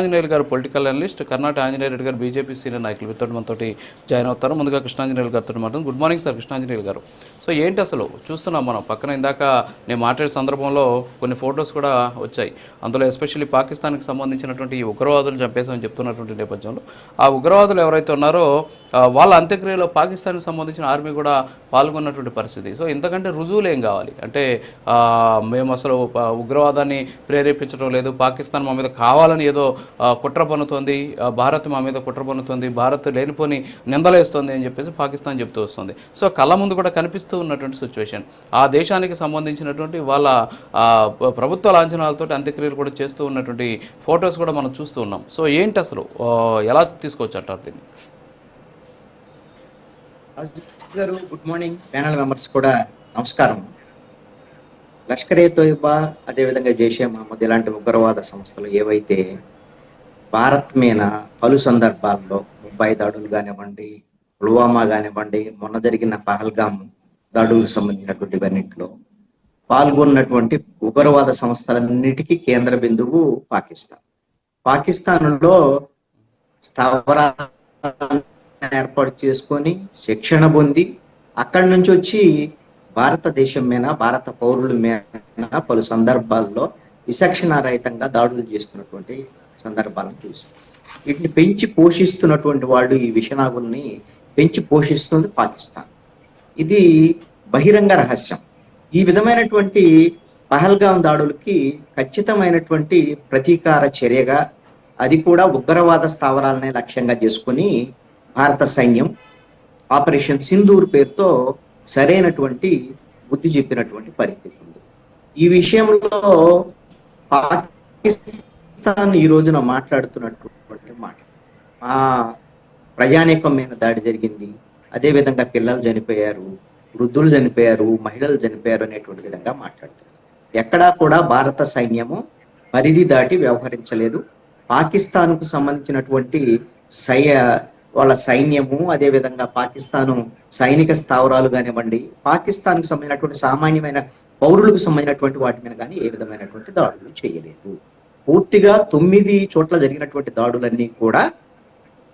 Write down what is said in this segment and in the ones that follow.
ఆంజనేయులు గారు political analyst Karnataka Anjaneya Reddy గారు BJP senior నాయకులు వీరితో మనతో జాయిన్ అవుతారు. ముందుగా కృష్ణాంజనేయులు గారితో మాట్లాడు గుడ్ మార్నింగ్ సార్ కృష్ణాంజనేయులు గారు. సో ఏంటి అసలు? చూస్తున్నాం మనం. పక్కన ఇందాక నేను మాట్లాడే సందర్భంలో కొన్ని ఫొటోస్ కూడా వచ్చాయి. అందులో ఎస్పెషల్లీ పాకిస్తాన్కి సంబంధించినటువంటి ఈ ఉగ్రవాదులు చంపేశామని చెప్తున్నటువంటి నేపథ్యంలో ఆ ఉగ్రవాదులు ఎవరైతే ఉన్నారో వాళ్ళ అంత్యక్రియలో పాకిస్తాన్కి సంబంధించిన ఆర్మీ కూడా పాల్గొన్నటువంటి పరిస్థితి. సో ఇంతకంటే రుజువులు ఏం కావాలి? అంటే మేము అసలు ఉగ్రవాదాన్ని ప్రేరేపించడం లేదు పాకిస్తాన్ మా మీద కావాలని ఏదో కుట్ర పన్నుతోంది. భారత్ మా మీద కుట్ర పన్నుతోంది. భారత్ లేనిపోని నిందలేస్తుంది అని చెప్పేసి పాకిస్తాన్ చెప్తూ వస్తుంది. సో కళ్ళ ముందు కూడా కనిపిస్తూ ఉన్నటువంటి సిచ్యువేషన్ ఆ దేశానికి సంబంధించినటువంటి వాళ్ళ ప్రభుత్వ లాంఛనాలతో అంత్యక్రియలు కూడా చేస్తూ ఉన్నటువంటి ఫొటోస్ కూడా మనం చూస్తూ ఉన్నాం. సో ఏంటి అసలు? ఎలా తీసుకోవచ్చు అంటారు దీన్ని గారు గుడ్ మార్నింగ్ ప్యానల్ మెంబర్స్ కూడా నమస్కారం. లష్కర్ ఏ తోయిబా అదేవిధంగా జైషే మహమ్మద్ ఇలాంటి ఉగ్రవాద సంస్థలు ఏవైతే భారత్ మీద పలు సందర్భాల్లో ముంబై దాడులు కానివ్వండి పుల్వామా కానివ్వండి మొన్న జరిగిన పహల్గామ్ దాడులకు సంబంధించినటువంటివన్నింటిలో పాల్గొన్నటువంటి ఉగ్రవాద సంస్థలన్నిటికీ కేంద్ర బిందువు పాకిస్తాన్. పాకిస్తాన్లో స్థావర ఏర్పాటు చేసుకొని శిక్షణ పొంది అక్కడి నుంచి వచ్చి భారతదేశం మీద భారత పౌరుల మీద పలు సందర్భాల్లో విచక్షణారహితంగా దాడులు చేస్తున్నటువంటి సందర్భాలను చూసాం. వీటిని పెంచి పోషిస్తున్నటువంటి వాళ్ళు ఈ విషనాగుల్ని పెంచి పోషిస్తుంది పాకిస్తాన్. ఇది బహిరంగ రహస్యం. ఈ విధమైనటువంటి పహల్గాం దాడులకి ఖచ్చితమైనటువంటి ప్రతీకార చర్యగా అది కూడా ఉగ్రవాద స్థావరాలనే లక్ష్యంగా చేసుకుని భారత సైన్యం ఆపరేషన్ సింధూర్ పేరుతో సరైనటువంటి బుద్ధి చెప్పినటువంటి పరిస్థితి ఉంది. ఈ విషయంలో పాకిస్తాన్ ఈ రోజున మాట్లాడుతున్నటువంటి మాట. ఆ ప్రజానీకం మీద దాడి జరిగింది. అదే విధంగా పిల్లలు చనిపోయారు వృద్ధులు చనిపోయారు మహిళలు చనిపోయారు అనేటువంటి విధంగా మాట్లాడుతారు ఎక్కడా కూడా భారత సైన్యము పరిధి దాటి వ్యవహరించలేదు. పాకిస్తాన్కు సంబంధించినటువంటి సై వాళ్ళ సైన్యము అదే విధంగా పాకిస్తాను సైనిక స్థావరాలు కానివ్వండి పాకిస్తాన్కు సంబంధించినటువంటి సామాన్యమైన పౌరులకు సంబంధించినటువంటి వాటి మీద కానీ ఏ విధమైనటువంటి దాడులు చేయలేదు. పూర్తిగా తొమ్మిది చోట్ల జరిగినటువంటి దాడులన్నీ కూడా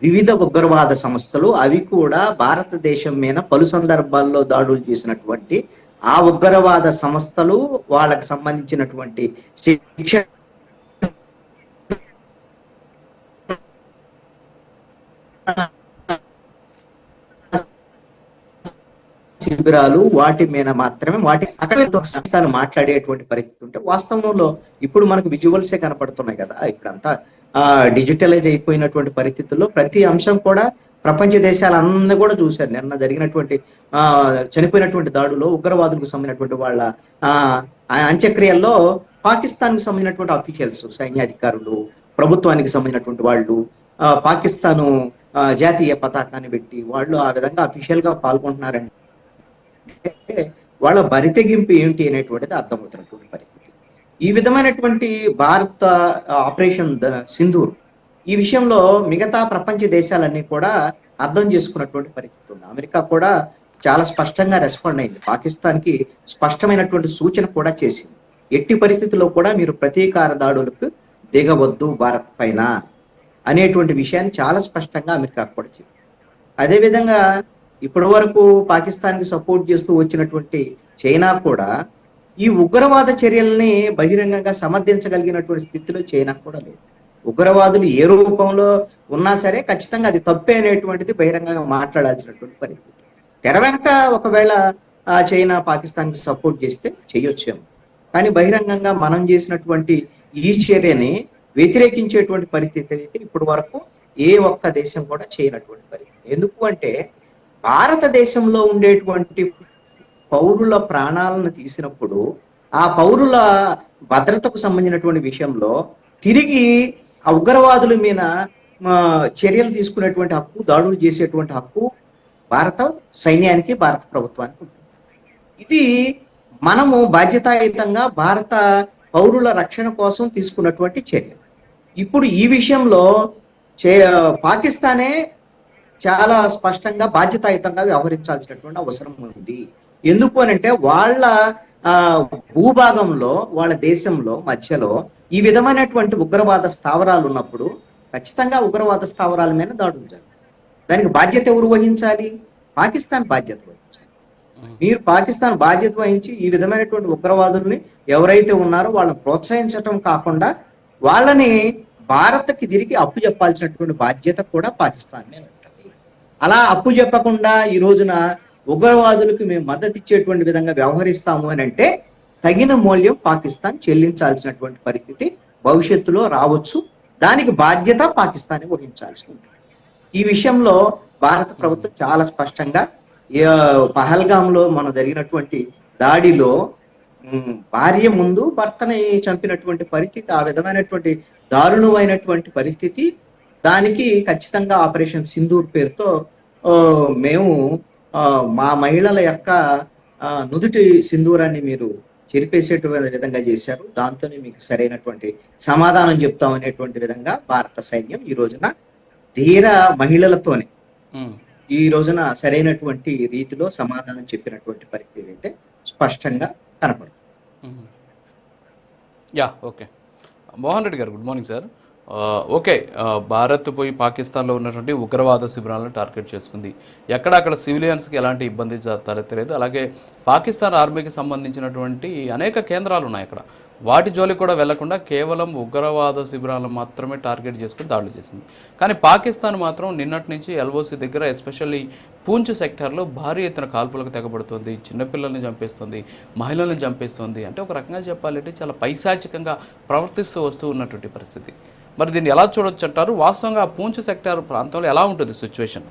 వివిధ ఉగ్రవాద సంస్థలు అవి కూడా భారతదేశం మీద పలు సందర్భాల్లో దాడులు చేసినటువంటి ఆ ఉగ్రవాద సంస్థలు వాళ్ళకి సంబంధించినటువంటి శిక్ష శిబిరాలు వాటి మీద మాత్రమే వాటి అక్కడ సంస్థలు మాట్లాడేటువంటి పరిస్థితి ఉంటే వాస్తవంలో ఇప్పుడు మనకు విజువల్సే కనపడుతున్నాయి కదా. ఇప్పుడంతా ఆ డిజిటలైజ్ అయిపోయినటువంటి పరిస్థితుల్లో ప్రతి అంశం కూడా ప్రపంచ దేశాలన్నీ కూడా చూశారు. నిన్న జరిగినటువంటి ఆ చనిపోయినటువంటి దాడులో ఉగ్రవాదులకు సంబంధించినటువంటి వాళ్ళ ఆ అంత్యక్రియల్లో పాకిస్తాన్కి సంబంధించినటువంటి అఫీషియల్స్ సైన్యాధికారులు ప్రభుత్వానికి సంబంధించినటువంటి వాళ్ళు ఆ, పాకిస్తాను జాతీయ పతాకాన్ని పెట్టి వాళ్ళు ఆ విధంగా అఫీషియల్గా పాల్గొంటున్నారండి. వాళ్ళ బరితెగింపు ఏంటి అనేటువంటిది అర్థమవుతున్నటువంటి పరిస్థితి. ఈ విధమైనటువంటి భారత ఆపరేషన్ ద- సింధూర్ ఈ విషయంలో మిగతా ప్రపంచ దేశాలన్నీ కూడా అర్థం చేసుకున్నటువంటి పరిస్థితి ఉంది. అమెరికా కూడా చాలా స్పష్టంగా రెస్పాండ్ అయింది. పాకిస్తాన్కి స్పష్టమైనటువంటి సూచన కూడా చేసింది. ఎట్టి పరిస్థితుల్లో కూడా మీరు ప్రతీకార దాడులకు దిగవద్దు భారత్ పైన అనేటువంటి విషయాన్ని చాలా స్పష్టంగా అమెరికా కూడా చెప్పింది. అదేవిధంగా ఇప్పటి వరకు పాకిస్తాన్కి సపోర్ట్ చేస్తూ వచ్చినటువంటి చైనా కూడా ఈ ఉగ్రవాద చర్యల్ని బహిరంగంగా సమర్థించగలిగినటువంటి స్థితిలో చైనా కూడా లేదు. ఉగ్రవాదులు ఏ రూపంలో ఉన్నా సరే ఖచ్చితంగా అది తప్పే అనేటువంటిది బహిరంగంగా మాట్లాడాల్సినటువంటి పరిస్థితి. తెర వెనక ఒకవేళ ఆ చైనా పాకిస్తాన్కి సపోర్ట్ చేస్తే చేయొచ్చేమో. కానీ బహిరంగంగా మనం చేసినటువంటి ఈ చర్యని వ్యతిరేకించేటువంటి పరిస్థితి అయితే ఇప్పటి వరకు ఏ ఒక్క దేశం కూడా చేయనటువంటి పరిస్థితి. ఎందుకు అంటే భారతదేశంలో ఉండేటువంటి పౌరుల ప్రాణాలను తీసినప్పుడు ఆ పౌరుల భద్రతకు సంబంధించినటువంటి విషయంలో తిరిగి ఆ ఉగ్రవాదుల మీద చర్యలు తీసుకునేటువంటి హక్కు దాడులు చేసేటువంటి హక్కు భారత సైన్యానికి భారత ప్రభుత్వానికి ఇది మనము బాధ్యతాయుతంగా భారత పౌరుల రక్షణ కోసం తీసుకున్నటువంటి చర్య. ఇప్పుడు ఈ విషయంలో చే పాకిస్తానే చాలా స్పష్టంగా బాధ్యతాయుతంగా వ్యవహరించాల్సినటువంటి అవసరం ఉంది. ఎందుకు అని అంటే వాళ్ళ భూభాగంలో వాళ్ళ దేశంలో మధ్యలో ఈ విధమైనటువంటి ఉగ్రవాద స్థావరాలు ఉన్నప్పుడు ఖచ్చితంగా ఉగ్రవాద స్థావరాల మీద దాడులు జరుగుతాయి దానికి బాధ్యత ఎవరు వహించాలి? పాకిస్తాన్ బాధ్యత వహించాలి. మీరు పాకిస్తాన్ బాధ్యత వహించి ఈ విధమైనటువంటి ఉగ్రవాదుల్ని ఎవరైతే ఉన్నారో వాళ్ళని ప్రోత్సహించటం కాకుండా వాళ్ళని భారత్కి తిరిగి అప్పు చెప్పాల్సినటువంటి బాధ్యత కూడా పాకిస్తాన్ మీద అలా అప్పు చెప్పకుండా ఈ రోజున ఉగ్రవాదులకు మేము మద్దతు ఇచ్చేటువంటి విధంగా వ్యవహరిస్తాము అని అంటే తగిన మూల్యం పాకిస్తాన్ చెల్లించాల్సినటువంటి పరిస్థితి భవిష్యత్తులో రావచ్చు. దానికి బాధ్యత పాకిస్తాన్ వహించాల్సి ఉంటుంది. ఈ విషయంలో భారత ప్రభుత్వం చాలా స్పష్టంగా పహల్గాంలో మన జరిగినటువంటి దాడిలో భార్య ముందు భర్తని చంపినటువంటి పరిస్థితి ఆ విధమైనటువంటి దారుణమైనటువంటి పరిస్థితి దానికి ఖచ్చితంగా ఆపరేషన్ సింధూర్ పేరుతో మేము మా మహిళల యొక్క నుదుటి సింధూరాన్ని మీరు చెరిపేసేటువంటి విధంగా చేశారు దాంతోనే మీకు సరైనటువంటి సమాధానం చెప్తాం అనేటువంటి విధంగా భారత సైన్యం ఈ రోజున ధీర మహిళలతోనే. ఈ రోజున సరైనటువంటి రీతిలో సమాధానం చెప్పినటువంటి పరిస్థితి అయితే స్పష్టంగా కనపడుతుంది. యా ఓకే మోహన్ రెడ్డి గారు good morning sir okay Bharat పోయి పాకిస్తాన్లో ఉన్నటువంటి ఉగ్రవాద శిబిరాలను టార్గెట్ చేసుకుంది. ఎక్కడక్కడ సివిలియన్స్కి ఎలాంటి ఇబ్బంది తలెత్తలేదు. అలాగే పాకిస్తాన్ ఆర్మీకి సంబంధించినటువంటి అనేక కేంద్రాలు ఉన్నాయి అక్కడ. వాటి జోలికి కూడా వెళ్ళకుండా కేవలం ఉగ్రవాద శిబిరాలను మాత్రమే టార్గెట్ చేసుకుని దాడులు చేసింది. కానీ పాకిస్తాన్ మాత్రం నిన్నటి నుంచి ఎల్ఓసి దగ్గర ఎస్పెషల్లీ పూంచ్ సెక్టార్లో భారీ ఎత్తున కాల్పులకు తెగబడుతుంది. చిన్నపిల్లల్ని చంపేస్తుంది మహిళల్ని చంపేస్తుంది. అంటే ఒక రకంగా చెప్పాలంటే చాలా పైశాచికంగా ప్రవర్తిస్తూ వస్తూ ఉన్నటువంటి పరిస్థితి. మరి దీన్ని ఎలా చూడొచ్చు అంటారు? వాస్తవంగా ఆ పూంచ్ సెక్టార్ ప్రాంతంలో ఎలా ఉంటుంది సిచ్యువేషన్?